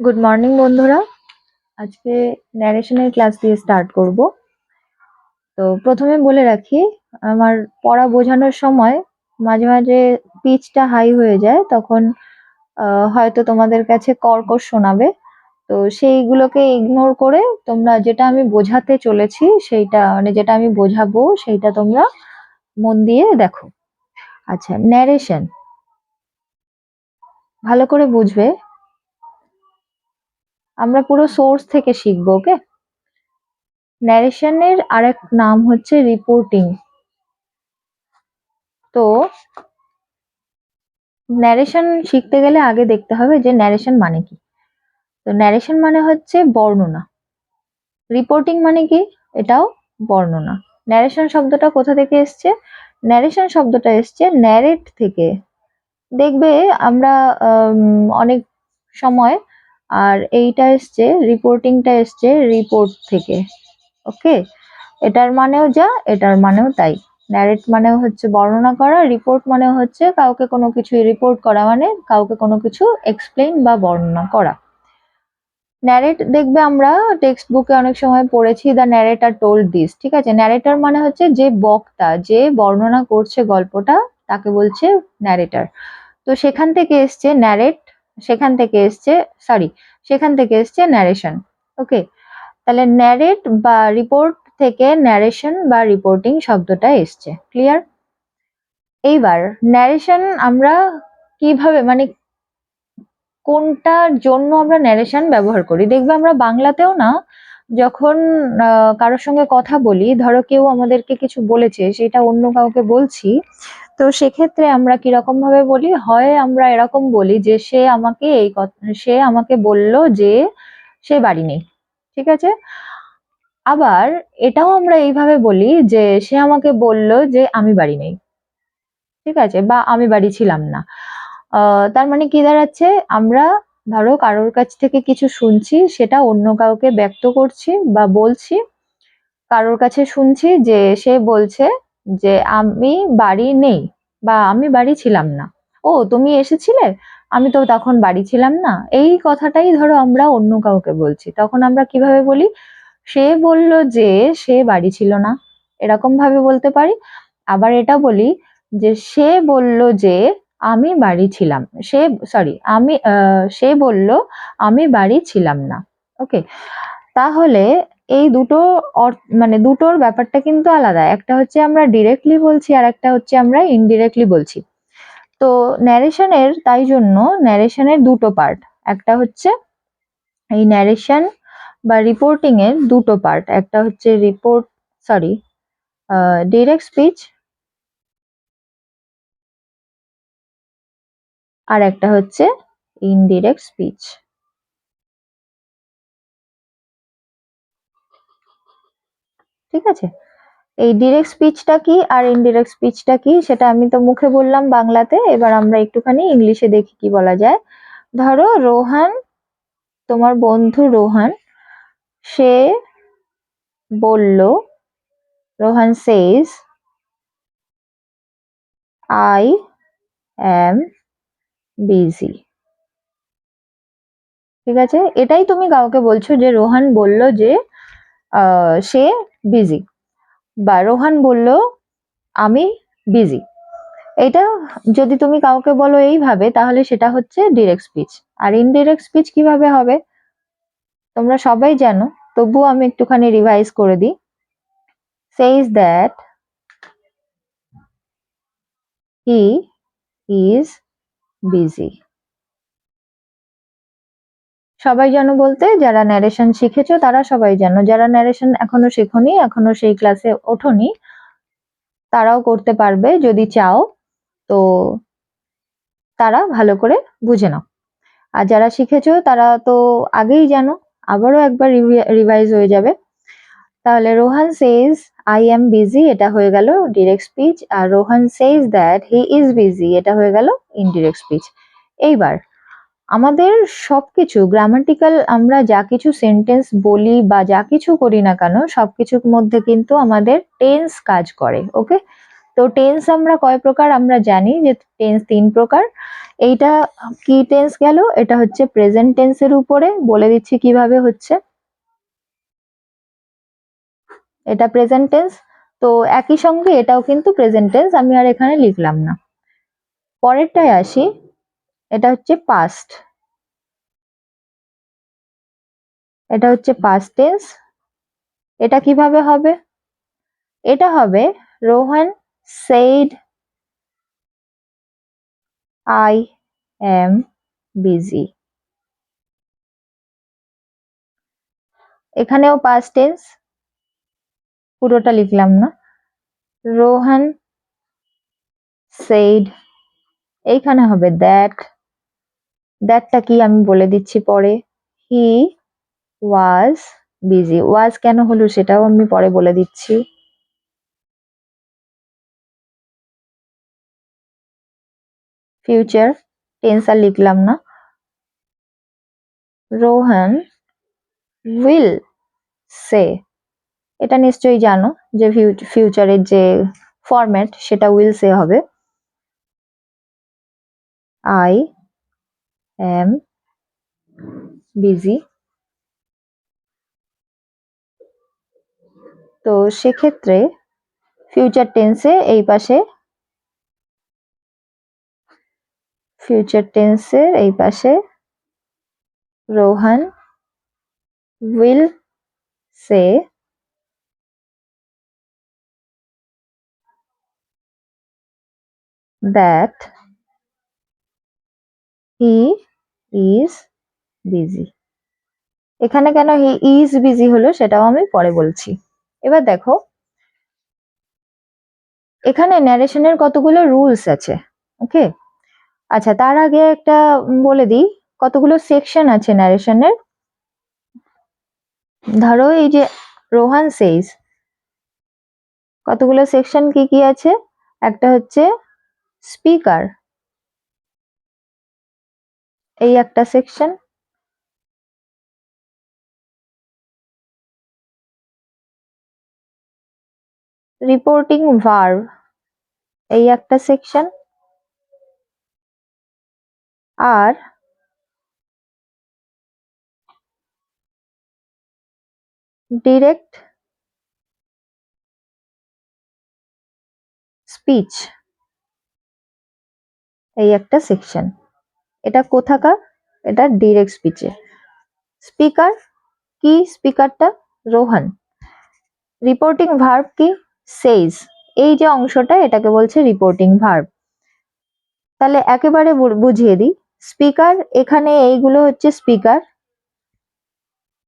Good morning বন্ধুরা। আজকে ন্যারেশনের class দিয়ে স্টার্ট করব। তো প্রথমে বলে রাখি, আমার পড়া বোঝানোর সময় মাঝে মাঝে পিচটা হাই হয়ে যায়, তখন হয়তো তোমাদের কাছে কর্কশ শোনাবে। তো সেইগুলোকে ইগনোর করে তোমরা যেটা আমি বোঝাতে চলেছি, সেইটা মানে যেটা আমি বোঝাবো, সেইটা তোমরা মন দিয়ে দেখো। আচ্ছা ন্যারেশন ভালো করে বুঝবে আমরা পুরো সোর্স থেকে শিখব ওকে ন্যারেশনের আরেক নাম হচ্ছে রিপোর্টিং তো ন্যারেশন শিখতে গেলে আগে দেখতে হবে যে ন্যারেশন মানে কি? তো ন্যারেশন মানে হচ্ছে বর্ণনা। রিপোর্টিং মানে কি? এটাও বর্ণনা। ন্যারেশন শব্দটা কোথা থেকে এসছে? ন্যারেশন শব্দটা এসছে ন্যারেট থেকে। দেখবে আমরা আম, অনেক সময় আর এইটা এসছে রিপোর্টিংটা এসছে রিপোর্ট থেকে, ওকে? এটার মানেও যা, এটার মানেও তাই। ন্যারেট মানেও হচ্ছে বর্ণনা করা রিপোর্ট মানে হচ্ছে কাউকে কোনো কিছু রিপোর্ট করা মানে কাউকে কোনো কিছু এক্সপ্লেন বা বর্ণনা করা। ন্যারেট দেখবে আমরা টেক্সট বুকে অনেক সময় পড়েছি দ্য ন্যারেটার টোল্ড দিস ঠিক আছে? ন্যারেটার মানে হচ্ছে যে বক্তা, যে বর্ণনা করছে গল্পটা, তাকে বলছে ন্যারেটার তো সেখান থেকে এসছে ন্যারেট সেখান থেকে এসছে সরি সেখান থেকে এসছে ন্যারেশন ওকে তাহলে ন্যারেট বা রিপোর্ট থেকে ন্যারেশন বা রিপোর্টিং শব্দটা এসছে ক্লিয়ার এইবার ন্যারেশন আমরা কীভাবে মানে কোনটার জন্য আমরা ন্যারেশন ব্যবহার করি? দেখবে আমরা বাংলাতেও না যখন কারোর সঙ্গে কথা বলি, ধরো কেউ আমাদেরকে কিছু বলেছে, সেটা অন্য কাউকে বলছি, তো সেক্ষেত্রে আমরা কীরকম ভাবে বলি? হয় আমরা এরকম বলি যে, সে আমাকে এই সে আমাকে বলল যে, সে বাড়ি নেই, ঠিক আছে? আবার এটাও আমরা এইভাবে বলি যে, সে আমাকে বলল যে, আমি বাড়ি নেই, ঠিক আছে? বা আমি বাড়ি ছিলাম না। তার মানে কি দাঁড়াচ্ছে? আমরা ধরো কারোর কাছ থেকে কিছু শুনছি, সেটা অন্য কাউকে ব্যক্ত করছি বা বলছি, কারোর কাছে শুনছি যে সে বলছে যে আমি বাড়ি নেই বা আমি বাড়ি ছিলাম না। ও, তুমি এসেছিলে? আমি তো তখন বাড়ি ছিলাম না। এই কথাটাই ধরো আমরা অন্য কাউকে বলছি। তখন আমরা কীভাবে বলি? সে বলল যে সে বাড়ি ছিল না। এরকম ভাবে বলতে পারি। আবার এটা বলি যে সে বলল যে আমি বাড়ি ছিলাম। সে সরি আমি সে বলল, আমি বাড়ি ছিলাম না। ওকে তাহলে এই দুটো মানে দুটোর ব্যাপারটা কিন্তু আলাদা। একটা হচ্ছে আমরা ডিরেক্টলি বলছি, আর একটা হচ্ছে আমরা ইনডিরেক্টলি বলছি। তো ন্যারেশনের তাই জন্য ন্যারেশনের দুটো পার্ট একটা হচ্ছে এই ন্যারেশন বা রিপোর্টিং এর দুটো পার্ট একটা হচ্ছে রিপোর্ট সরি ডিরেক্ট স্পিচ আর একটা হচ্ছে ইনডিরেক্ট স্পিচ ঠিক আছে? এই ডিরেক্ট স্পিচটা কি আর ইনডিরেক্ট স্পিচটা কি সেটা আমি তো মুখে বললাম বাংলাতে, এবার আমরা একটুখানি ইংলিশে দেখি কি বলা যায়। ধরো, রোহান, তোমার বন্ধু রোহান, সে বলল, Rohan says I am busy ঠিক আছে? এটাই তুমি কাউকে বলছো যে রোহান বলল যে সে বিজি বা রোহান বলল, আমি বিজি এটা যদি তুমি কাউকে বলো এইভাবে, তাহলে সেটা হচ্ছে ডিরেক্ট স্পিচ আর ইনডিরেক্ট স্পিচ কীভাবে হবে? তোমরা সবাই জানো, তবুও আমি একটুখানি রিভাইজ করে দিই। says that he is busy. সবাই জানো বলতে, যারা ন্যারেশন শিখেছো তারা সবাই জানো। যারা ন্যারেশন এখনও শেখনি, এখনও সেই ক্লাসে ওঠোনি, তারাও করতে পারবে যদি চাও। তো তারা ভালো করে বুঝে নাও। আর যারা শিখেছো তারা তো আগেই জানো, আবারও একবার রিভাইজ হয়ে যাবে। তাহলে Rohan says I am busy এটা হয়ে গেল direct speech R Rohan says that he is busy এটা হয়ে গেল ইনডিরেক্ট স্পিচ এইবার, আমাদের সবকিছু গ্রামাটিক্যাল আমরা যা কিছু সেন্টেন্স বলি বা যা কিছু করি না কেন, সবকিছুর মধ্যে কিন্তু আমাদের টেন্স কাজ করে ওকে তো টেন্স আমরা কয় প্রকার আমরা জানি যে টেন্স তিন প্রকার। এইটা কি টেন্স গেল? এটা হচ্ছে প্রেজেন্ট টেন্সের উপরে। বলে দিচ্ছি কীভাবে হচ্ছে। এটা প্রেজেন্ট টেন্স তো একই সঙ্গে এটাও কিন্তু প্রেজেন্ট টেন্স আমি আর এখানে লিখলাম না। পরেরটায় আসি, এটা হচ্ছে পাস্ট এটা হচ্ছে পাস্ট টেন্স এটা কীভাবে হবে? এটা হবে Rohan said I am busy এখানেও পাস্ট টেন্স পুরোটা লিখলাম না। রোহান সেইড এইখানে হবে দ্যাট দ্যাটটা কি আমি বলে দিচ্ছি পরে? হি ওয়াজ বিজি ওয়াজ কেন হলো সেটাও আমি পরে বলে দিচ্ছি। ফিউচার টেন্স আর লিখলাম না। রোহান উইল সে এটা নিশ্চয়ই জানো যে ফিউচারের যে ফরম্যাট সেটা উইল সে হবে। আই এম বিজি তো সেক্ষেত্রে ফিউচার টেন্সে এই পাশে ফিউচার টেন্সের এই পাশে Rohan will say that he is busy. এখানে কেন হি ইজ বিজি হলো সেটাও আমি পরে বলছি। এবার দেখো, এখানে ন্যারেশনের কতগুলো রুলস আছে ওকে আচ্ছা তার আগে একটা বলে দিই, কতগুলো সেকশন আছে ন্যারেশনের ধরো এই যে রোহান সেইস কতগুলো সেকশন কি কি আছে? একটা হচ্ছে স্পিকার। এই একটা সেকশন। Reporting verb. এই একটা সেকশন। আর ডিরেক্ট স্পিচ। এই একটা সেকশন এটা কোথাকার? এটা ডিরেক্ট স্পিচে স্পিকার কি স্পিকারটা রোহান। রিপোর্টিং ভার্ব কি? সেইজ এই যে অংশটা, এটাকে বলছে রিপোর্টিং ভার্ব তাহলে একেবারে বুঝিয়ে দিই। স্পিকার এখানে এইগুলো হচ্ছে স্পিকার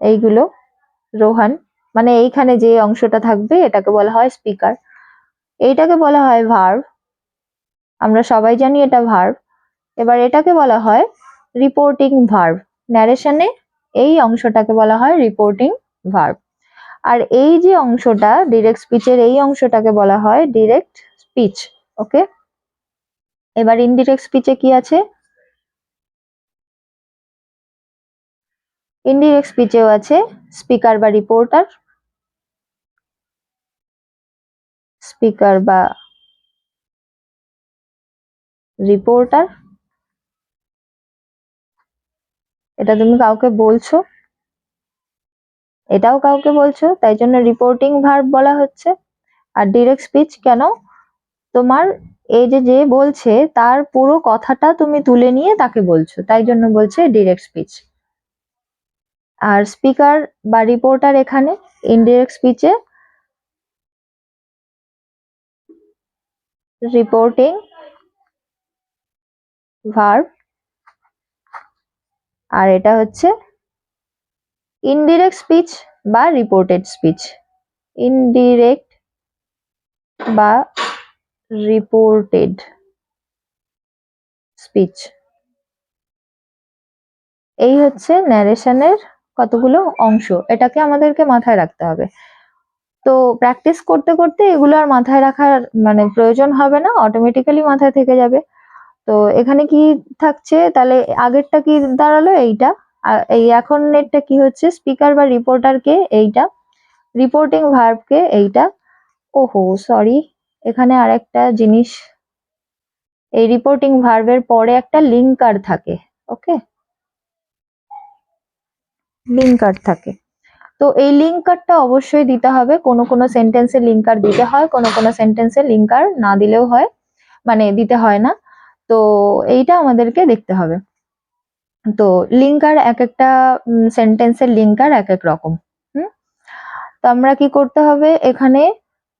এইগুলো রোহান। মানে এইখানে যে অংশটা থাকবে, এটাকে বলা হয় স্পিকার এইটাকে বলা হয় ভার্ব আমরা সবাই জানি এটা ভার্ব এবার এটাকে বলা হয় রিপোর্টিং ভার্ব ন্যারেশনে এই অংশটাকে বলা হয় রিপোর্টিং ভার্ব আর এই যে অংশটা ডিরেক্ট স্পিচের এই অংশটাকে বলা হয় ডিরেক্ট স্পিচ ওকে এবার ইনডিরেক্ট স্পিচে কি আছে? ইনডিরেক্ট স্পিচেও আছে স্পিকার বা রিপোর্টার স্পিকার বা রিপোর্টার এটা তুমি কাউকে বলছো? এটাও কাউকে বলছো? তাই জন্য রিপোর্টিং ভার্ব বলা হচ্ছে। আর ডিরেক্ট স্পিচ কেন? তোমার এই যে যে বলছে, তার পুরো কথাটা তুমি তুলে নিয়ে তাকে বলছো। তাই জন্য বলছে ডিরেক্ট স্পিচ আর স্পিকার বা রিপোর্টার এখানে ইনডিরেক্ট স্পিচে রিপোর্টিং ভার্ব আর এটা হচ্ছে ইনডিরেক্ট স্পিচ বা রিপোর্টেড স্পিচ ইনডিরেক্ট বা রিপোর্টেড স্পিচ এই হচ্ছে ন্যারেশনের কতগুলো অংশ। এটাকে আমাদেরকে মাথায় রাখতে হবে। তো প্র্যাকটিস করতে করতে এগুলো আর মাথায় রাখার মানে প্রয়োজন হবে না অটোমেটিক্যালি মাথায় থেকে যাবে। তো এখানে কি থাকছে? তাহলে আগেরটা কি দাঁড়াল? এইটা। এই এখন এরটা কি হচ্ছে? স্পিকার বা রিপোর্টারকে এইটা। রিপোর্টিং ভার্বকে এইটা। ওহো, সরি। এখানে আরেকটা জিনিস। এই রিপোর্টিং ভার্বের পরে একটা লিঙ্কার থাকে, ওকে? লিঙ্কার থাকে। তো এই লিঙ্কারটা অবশ্যই দিতে হবে। কোনো কোনো সেন্টেন্সে লিঙ্কার দিতে হয়, কোনো কোনো সেন্টেন্সে লিঙ্কার না দিলেও হয়। মানে দিতে হয় না। তো এইটা আমাদেরকে দেখতে হবে। তো লিঙ্ক আর এক একটা সেন্টেন্সের লিঙ্কার এক এক রকম, হুম? তো আমরা কি করতে হবে এখানে?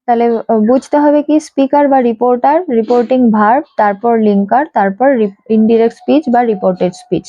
তাহলে বুঝতে হবে কি স্পিকার বা রিপোর্টার রিপোর্টিং ভার্ব তারপর লিঙ্কার, তারপর ইনডিরেক্ট স্পিচ বা রিপোর্টেড স্পিচ